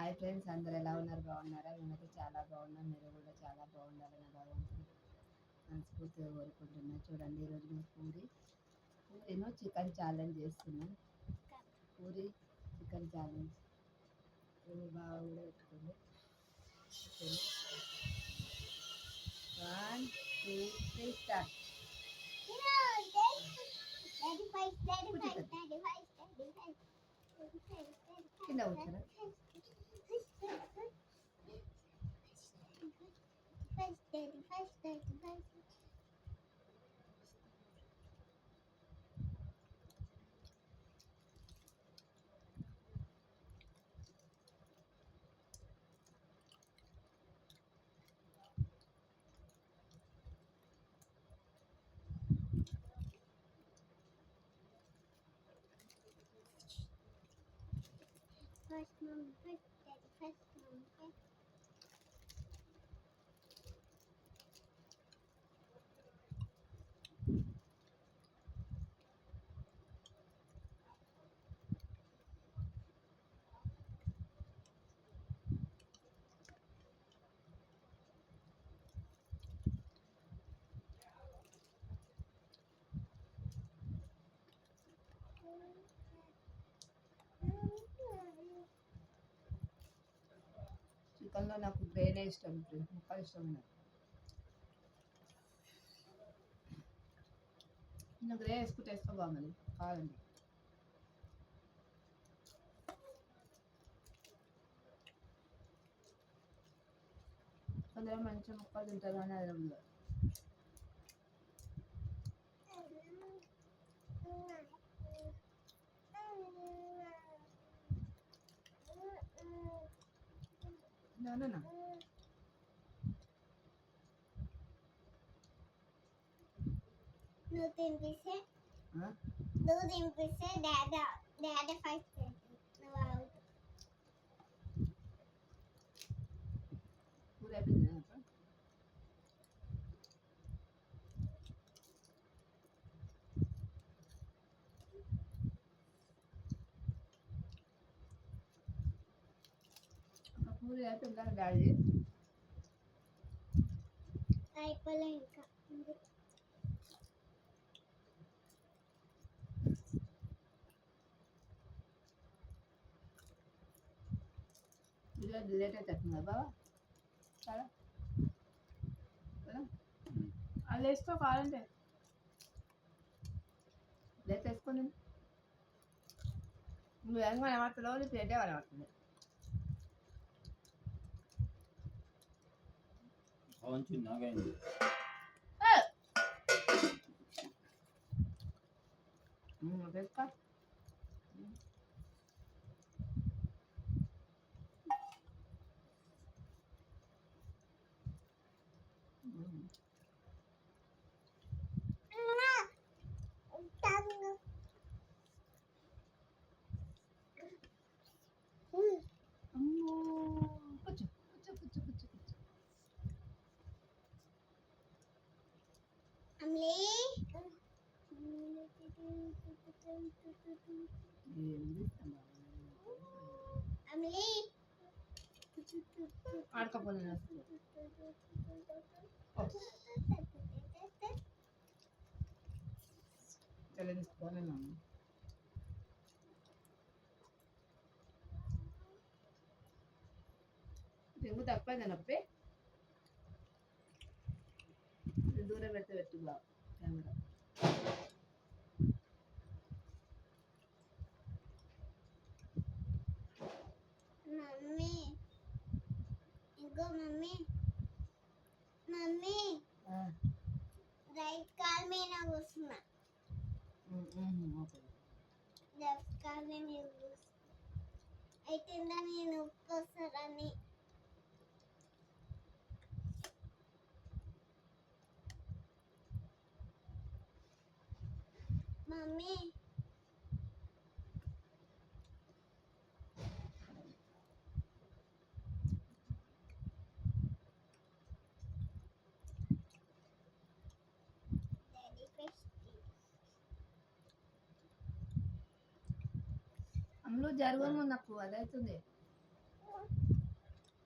Hi friends అందరు ఎలా ఉన్నారు బాగున్నారా మేమైతే చాలా బాగున్నాం మీరు కూడా చాలా బాగుండాలని భగవంతుడు మనస్ఫూర్తిగా కోరుకుంటున్నా చూడండి ఈరోజు మేము పూరి పూరిను చికెన్ ఛాలెంజ్ చేస్తున్నాం పూరి చికెన్ ఛాలెంజ్ పూరి బాగా కూడా పెట్టుకోండి వన్ టూ త్రీ స్టార్ట్ కింద కూర్చోరా First mom, first daddy, first mom, first. నాకు ఇష్టం ఫ్రెండ్స్ ముక్కలు ఇష్టం నాకు చిన్న గ్రే వేసుకుంటే వేసుకో బాగుంది కాదండి. కొందరు మంచిగా ముక్కలు తింటారు కానీ అది ఉండదు No, no, no. ఆ? నువ్వు తినిపిస్తే డాడీ డాడీ ఫస్ట్ నువ్వు అవుట్ కూర అయిపోయిందా అప్పుడు ఒక పూరి అయిపోయిందా డాడీ అయిపోలే ఇంకా ఈరోజు లేట్ అవుతుందా బాబా చాలా కదా అది వేసుకో కావాలంటే లేట్ వేసుకొని నువ్వు ఏం కనబడుతున్నావు నీ ప్లేటే కనబడుతుంది అవును వేసుకో తంగు. అమ్మో కూర్చో కూర్చో కూర్చో కూర్చో కూర్చో అమ్లీ ఏంది అమ్లీ ఆడకపోయినా తెలియదుకోవాలి నన్ను. రింగు తక్కువైందా నొప్పి. దూరం పెడితే పెట్టు బాగా కెమెరా మమ్మీ ఇంకో మమ్మీ మమ్మీ ఆ, రైట్ కాల్ మీద కూర్చున్నా ఉమ్, ఉమ్, ఓకే లెఫ్ట్ కాల్ మీద అయితే ఇందా నేను ఉప్పు వస్తారని మమ్మీ. అందులో జరగను నాకు అదవుతుంది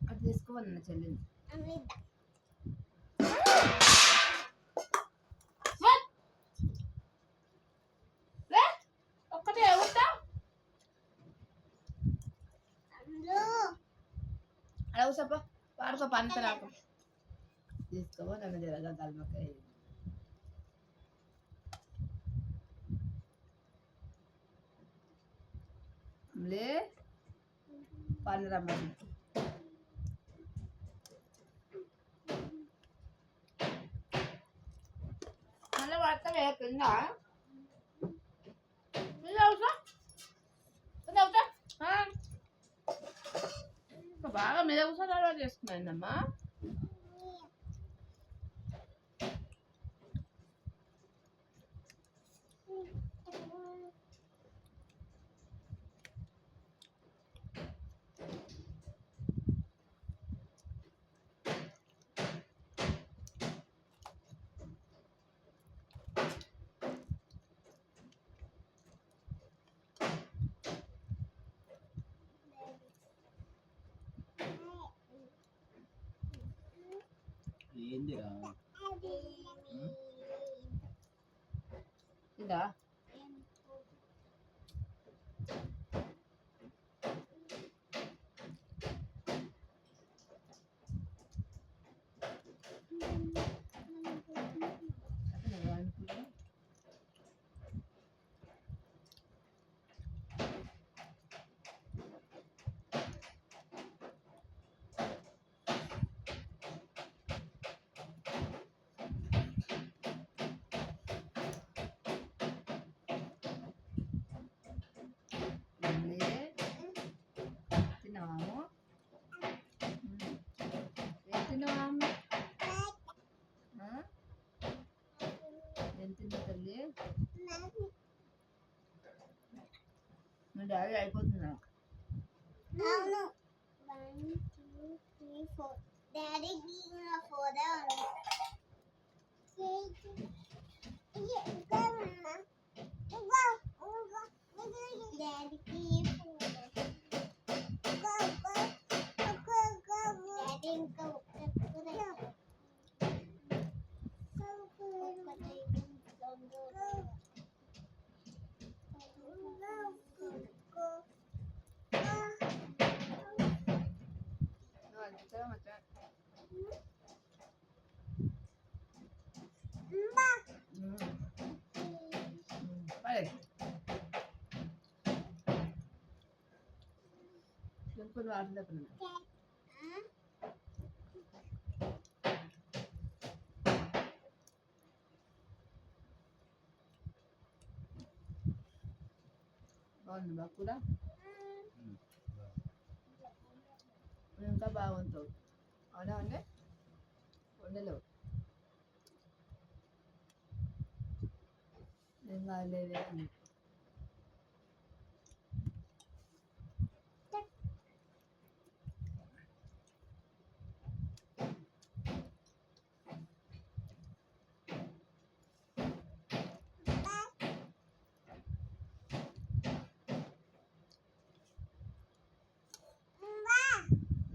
అది ఒక్కటే ఉంటా అందులో. అలా కూసప్ప పాడుకో పంత రాకు తీసుకోమో నన్ను జరగా కలమకాయ లే పని రమ్మని. మళ్ళీ పడతావే కింద కింద అవుతా బాగా మీద కూర్చొని ఏందిరా? ఇదా? డాడీ అయిపోతున్నా అవును వన్ టూ త్రీ ఫోర్ డాడీకి ఇంకా ఫోరే ఉంది డాడీకి కొన్ని వాటర్ చెప్పండి బాగుంది బా కూర? ఇంకా బాగుంటావు? అవునా అండి ఉండలేవు ఏం కాలేదే అని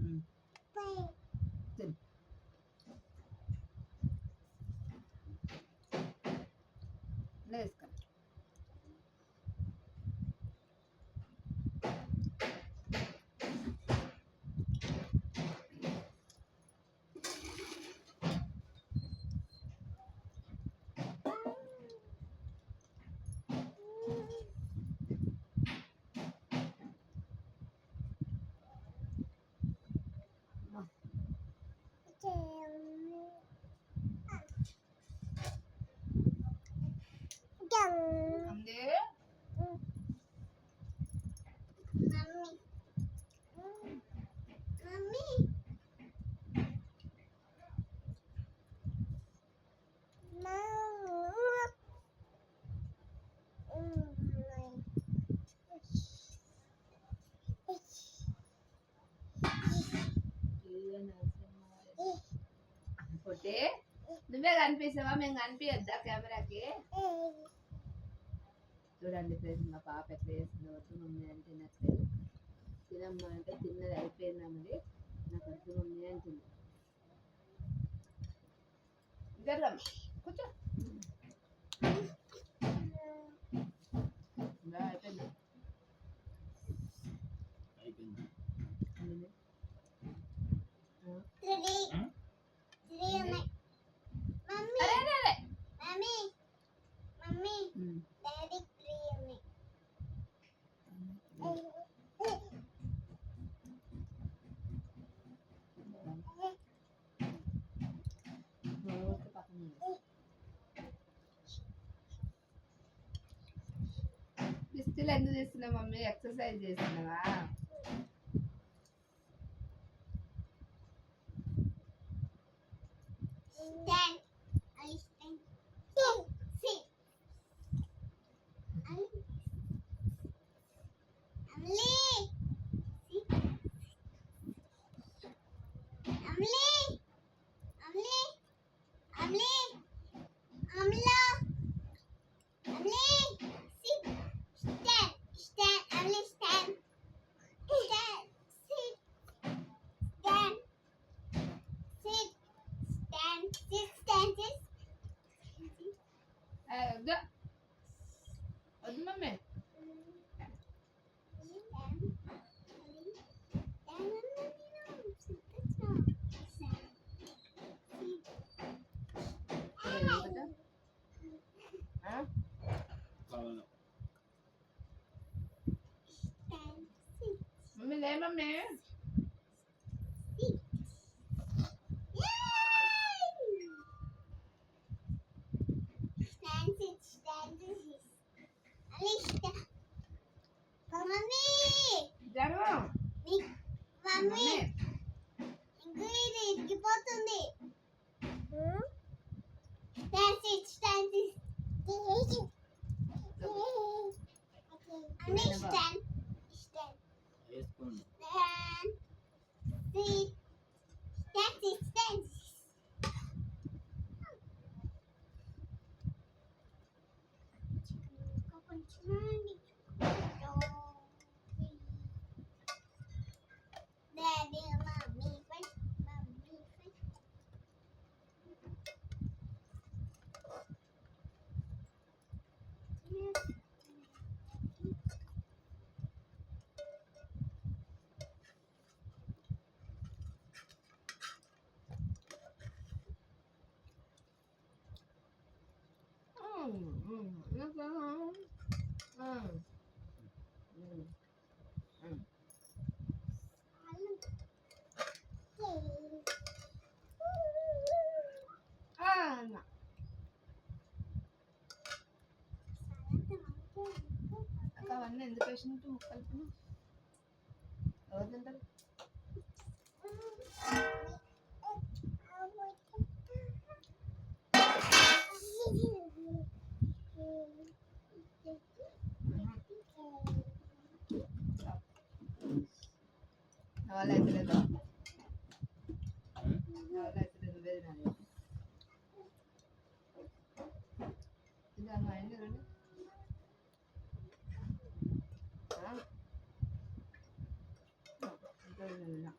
ఉమ్. తిను వేసుకో అందే పొట్టే నువ్వే కనిపిస్తావా? మేము కనిపించద్దా కెమెరాకి? చూడండి ఫ్రెండ్స్ మా పాప ఎట్లా చేస్తుందో వద్దు మమ్మీ అంటే నచ్చలేదు. తినమ్మా అంటే తిన్నది అయిపోయిందా మరి నాకు వద్దు మమ్మీ అంటుంది. జరగమ్మ కూర్చో ఇలా అయిపోయిందా అయిపోయింది అన్నీ. ఆ. త్రీ త్రీ ఉన్నాయి మమ్మీ అరే అరే అరే మమ్మీ. డాడీ ఎందుకు చేస్తున్నావు మమ్మీ? ఎక్సర్సైజ్ చేస్తున్నావా? వేసుకోండి అక్క అవన్నీ ఎందుకు వేసినట్టు ముక్కలు ఎవరు తింటారు నా వల్ల అయితే లేదు నా వల్ల అయితే లేదు వేరే నాది ఇది అమ్మ అయింది రండి ఆ. ఇంకా ఉంది, ఉంది.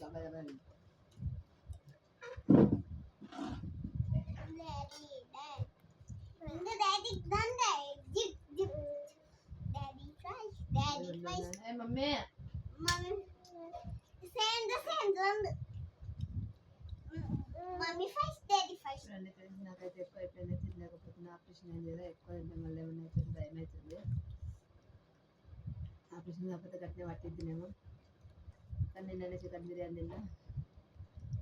దబ్బ దబ్బ ఉంది. Daddy first, daddy first. ఏ మమ్మీ Mommy, send the రెండు mummy first daddy first first. రెండు ఫ్రెండ్స్ నాకైతే ఎక్కువ అయిపోయింది తినలేకపోతున్నా ఆపరేషన్ అయింది కదా ఎక్కువ తింటే మళ్ళీ ఏమైనా అవుతుంది భయం అవుతుంది ఆపరేషన్ కాకపోతే కట్టిన పట్టిద్దినేమో కానీ నిన్న చికెన్ బిర్యానీ తిన్నా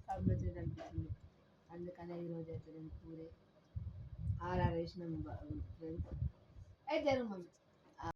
కడుపు వచ్చింది అనిపిస్తుంది అందుకనే ఈరోజు అయితే నేను పూరి ఆర్ఆర్ వేసినాము ఫ్రెండ్స్ అయితే మమ్మీ